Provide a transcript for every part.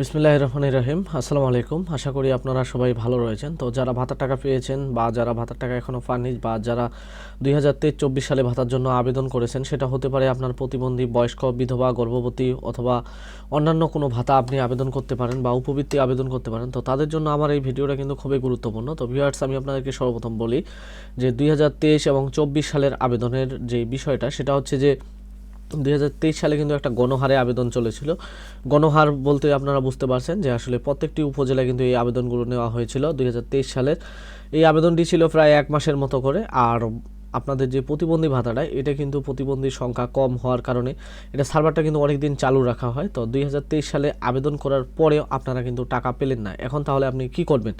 বিসমিল্লাহ রহমান রহিম। আসসালামু আলাইকুম। আশা করি আপনারা সবাই ভালো রয়েছেন। তো যারা ভাতার টাকা পেয়েছেন বা যারা ভাতার টাকা এখনও পাননি বা যারা দুই হাজার চব্বিশ সালে ভাতার জন্য আবেদন করেছেন, সেটা হতে পারে আপনার প্রতিবন্ধী, বয়স্ক, বিধবা, গর্ভবতী অথবা অন্যান্য কোনো ভাতা আপনি আবেদন করতে পারেন বা উপবৃত্তি আবেদন করতে পারেন। তো তাদের জন্য আমার এই ভিডিওটা কিন্তু খুবই গুরুত্বপূর্ণ। তো ভিউয়ার্স আমি আপনাদেরকে সর্বপ্রথম বলি যে দুই হাজার তেইশ এবং চব্বিশ সালের আবেদনের যে বিষয়টা, সেটা হচ্ছে যে দুই হাজার তেইশ সালে কিন্তু একটা গণহারে আবেদন চলেছিল। গণহার বলতে আপনারা বুঝতে পারছেন যে আসলে প্রত্যেকটি উপজেলায় কিন্তু এই আবেদনগুলো নেওয়া হয়েছিল দুই হাজার তেইশ সালের। এই আবেদনটি ছিল প্রায় এক মাসের মতো করে, আর আপনাদের যে প্রতিবন্ধী ভাতাটা, এটা কিন্তু প্রতিবন্ধীর সংখ্যা কম হওয়ার কারণে এটা সার্ভারটা কিন্তু অনেক দিন চালু রাখা হয়। তো দুই হাজার তেইশ সালে আবেদন করার পরেও আপনারা কিন্তু টাকা পেলেন না। এখন তাহলে আপনি কি করবেন?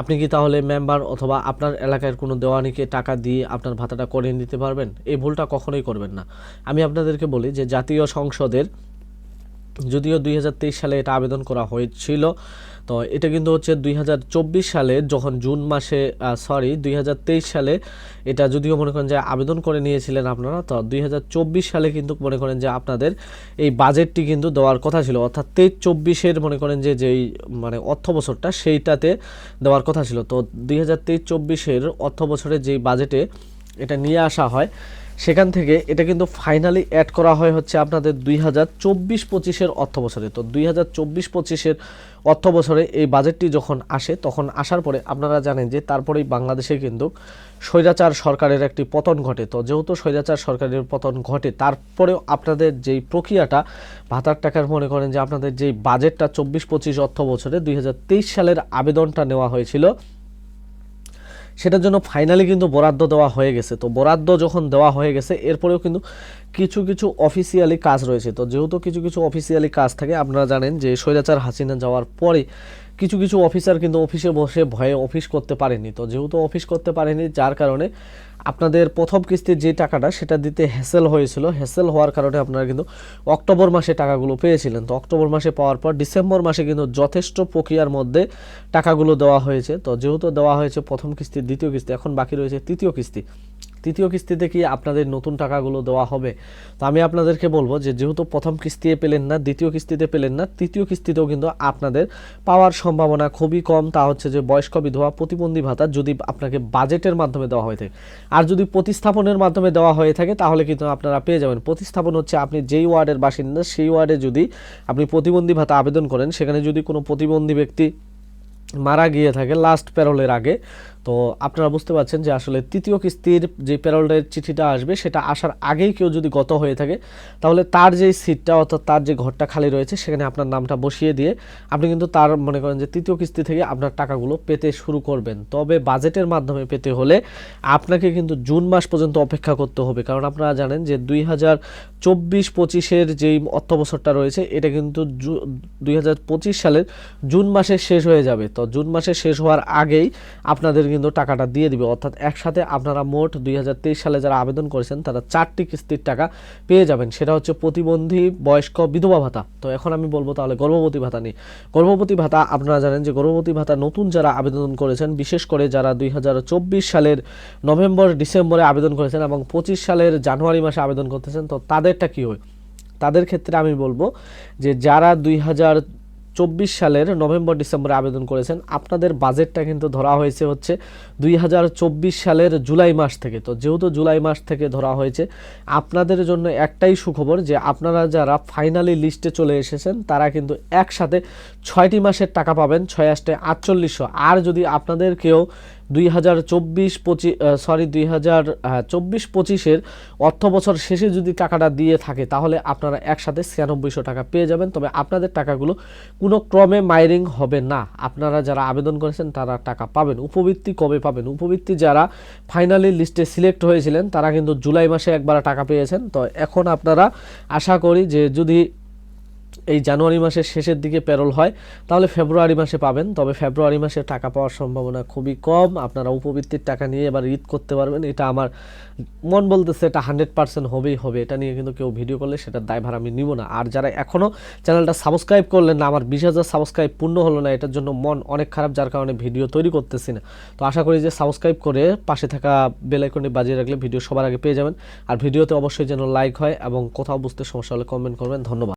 আপনি কি তাহলে মেম্বার অথবা আপনার এলাকার কোনো দেওয়ানিকে টাকা দিয়ে আপনার ভাতাটা করে নিতে পারবেন? এই ভুলটা কখনোই করবেন না। আমি আপনাদেরকে বলি যে জাতীয় সংসদের যদিও দুই হাজার তেইশ সালে এটা আবেদন করা হয়েছিল, তো এটা কিন্তু হচ্ছে দুই হাজার চব্বিশ সালে যখন জুন মাসে সরি দুই হাজার তেইশ সালে এটা যদিও মনে করেন যে আবেদন করে নিয়েছিলেন আপনারা, তো দুই হাজার চব্বিশ সালে কিন্তু মনে করেন যে আপনাদের এই বাজেটটি কিন্তু দেওয়ার কথা ছিল। অর্থাৎ তেইশ চব্বিশের মনে করেন যে যেই মানে অর্থ বছরটা সেইটাতে দেওয়ার কথা ছিল। তো দুই হাজার তেইশ চব্বিশের অর্থ বছরের যেই বাজেটে এটা নিয়ে আসা হয় সেখান থেকে এটা কিন্তু ফাইনালি অ্যাড করা হয় হচ্ছে আপনাদের দুই হাজার চব্বিশ পঁচিশের অর্থ বছরে তো দুই হাজার চব্বিশ পঁচিশের অর্থ বছরে এই বাজেটটি যখন আসে, তখন আসার পরে আপনারা জানেন যে তারপরেই বাংলাদেশে কিন্তু স্বৈরাচার সরকারের একটি পতন ঘটে। তো যেহেতু স্বৈরাচার সরকারের পতন ঘটে, তারপরেও আপনাদের যেই প্রক্রিয়াটা, ভাতার টাকার মনে করেন যে আপনাদের যেই বাজেটটা চব্বিশ পঁচিশ অর্থ বছরে দুই হাজার তেইশ সালের আবেদনটা নেওয়া হয়েছিল সেটার জন্য ফাইনালি কিন্তু বরাদ্দ দেওয়া হয়ে গেছে। তো বরাদ্দ যখন দেওয়া হয়ে গেছে, এরপরেও কিন্তু কিছু কিছু অফিসিয়ালি কাজ রয়েছে। তো যেহেতু কিছু কিছু অফিসিয়ালি কাজ থাকে, আপনারা জানেন যে স্বৈরাচার হাসিনা যাওয়ার পরে কিছু কিছু অফিসার কিন্তু অফিসে বসে ভয়ে অফিস করতে পারেনি। তো যেহেতু অফিস করতে পারেনি, যার কারণে আপনাদের প্রথম কিস্তির যে টাকাটা, সেটা দিতে হ্যাসেল হয়েছিল। হ্যাসেল হওয়ার কারণে আপনারা কিন্তু অক্টোবর মাসে টাকাগুলো পেয়েছিলেন। তো অক্টোবর মাসে পাওয়ার পর ডিসেম্বর মাসে কিন্তু যথেষ্ট প্রক্রিয়ার মধ্যে টাকাগুলো দেওয়া হয়েছে। তো যেহেতু দেওয়া হয়েছে প্রথম কিস্তি, দ্বিতীয় কিস্তি, এখন বাকি রয়েছে তৃতীয় কিস্তি। তৃতীয় কিস্তিতে কি আপনাদের নতুন টাকাগুলো দেওয়া হবে? তো আমি আপনাদেরকে বলব যে, যেহেতু প্রথম কিস্তিতে পেলেন না, দ্বিতীয় কিস্তিতে পেলেন না, তৃতীয় কিস্তিতেও কিন্তু আপনাদের পাওয়ার সম্ভাবনা খুবই কম। তা হচ্ছে যে, বয়স্ক বিধবা প্রতিবন্ধী ভাতা যদি আপনাকে বাজেটের মাধ্যমে দেওয়া হয়ে থাকে, আর যদি প্রতিস্থাপনের মাধ্যমে দেওয়া হয়ে থাকে, তাহলে কিন্তু আপনারা পেয়ে যাবেন। প্রতিস্থাপন হচ্ছে আপনি যেই ওয়ার্ডের বাসিন্দা, সেই ওয়ার্ডে যদি আপনি প্রতিবন্ধী ভাতা আবেদন করেন, সেখানে যদি কোনো প্রতিবন্ধী ব্যক্তি মারা গিয়ে থাকে লাস্ট প্যারোলের আগে তো আপনারা বুঝতে পারছেন যে আসলে তৃতীয় কিস্তির যে প্যারোলের চিঠিটা আসবে, সেটা আসার আগেই কেউ যদি গত হয়ে থাকে, তাহলে তার যে সিটটা অর্থাৎ তার যে ঘরটা খালি রয়েছে, সেখানে আপনার নামটা বসিয়ে দিয়ে আপনি কিন্তু তার মনে করেন যে তৃতীয় কিস্তি থেকে আপনার টাকাগুলো পেতে শুরু করবেন। তবে বাজেটের মাধ্যমে পেতে হলে আপনাকে কিন্তু জুন মাস পর্যন্ত অপেক্ষা করতে হবে। কারণ আপনারা জানেন যে দুই হাজার চব্বিশ পঁচিশের যেই অর্থ বছরটা রয়েছে, এটা কিন্তু দুই হাজার পঁচিশ সালের জুন মাসে শেষ হয়ে যাবে। তো জুন মাসে শেষ হওয়ার আগেই আপনাদের কিন্তু টাকাটা দিয়ে দিবে। অর্থাৎ একসাথে আপনারা মোট দুই হাজার তেইশ সালে যারা আবেদন করেছেন, তারা চারটি কিস্তির টাকা পেয়ে যাবেন। সেটা হচ্ছে প্রতিবন্ধী, বয়স্ক, বিধবা ভাতা। তো এখন আমি বলব তাহলে গর্ভবতী ভাতা নিয়ে। গর্ভবতী ভাতা, আপনারা জানেন যে গর্ভবতী ভাতা নতুন যারা আবেদন করেছেন, বিশেষ করে যারা দুই হাজার চব্বিশ সালের নভেম্বর, ডিসেম্বরে আবেদন করেছেন এবং পঁচিশ সালের জানুয়ারি মাসে আবেদন করতেছেন, তো তাদেরটা কী হয়? তাদের ক্ষেত্রে আমি বলব যে যারা দুই হাজার চব্বিশ সালের নভেম্বর, ডিসেম্বরে আবেদন করেছেন। আপনাদের বাজেটটা কিন্তু ধরা হয়েছে হচ্ছে দুই হাজার চব্বিশ সালের জুলাই মাস থেকে। তো যেহেতু জুলাই মাস থেকে ধরা হয়েছে, আপনাদের জন্য একটাই সুখবর যে আপনারা যারা ফাইনালি লিস্টে চলে এসেছেন, তারা কিন্তু একসাথে ছয়টি মাসের টাকা পাবেন, ছয় আষ্টে আটচল্লিশশো। আর যদি আপনাদের কেউ দুই হাজার চব্বিশ পঁচিশ সরি দুই হাজার চব্বিশ পঁচিশের অর্থ বছর শেষে যদি টাকাটা দিয়ে থাকে, তাহলে আপনারা একসাথে ছিয়ানব্বইশো টাকা পেয়ে যাবেন। তবে আপনাদের টাকাগুলো কোনো ক্রমে মাইরিং হবে না। আপনারা যারা আবেদন করেছেন, তারা টাকা পাবেন। উপবৃত্তি কবে পাবেন? উপবৃত্তি যারা ফাইনালি লিস্টে সিলেক্ট হয়েছিলেন, তারা কিন্তু জুলাই মাসে একবার টাকা পেয়েছেন। তো এখন আপনারা আশা করি যে যদি এই জানুয়ারি মাসের শেষের দিকে প্যারোল হয়, তাহলে ফেব্রুয়ারি মাসে পাবেন। তবে ফেব্রুয়ারি মাসে টাকা পাওয়ার সম্ভাবনা খুবই কম। আপনারা উপবৃত্তির টাকা নিয়ে এবার ঈদ করতে পারবেন। এটা আমার মন বলতেছে এটা হান্ড্রেড পার্সেন্ট হবেই হবে। এটা নিয়ে কিন্তু কেউ ভিডিও করলে সেটার দায়ভার আমি নিব না। আর যারা এখনও চ্যানেলটা সাবস্ক্রাইব করলেন না, আমার বিশ হাজার সাবস্ক্রাইব পূর্ণ হলো না, এটার জন্য মন অনেক খারাপ, যার কারণে ভিডিও তৈরি করতেছি না। তো আশা করি যে সাবস্ক্রাইব করে পাশে থাকা বেলাইকনটি বাজিয়ে রাখলে ভিডিও সবার আগে পেয়ে যাবেন। আর ভিডিওতে অবশ্যই যেন লাইক হয় এবং কোথাও বুঝতে সমস্যা হলে কমেন্ট করবেন। ধন্যবাদ।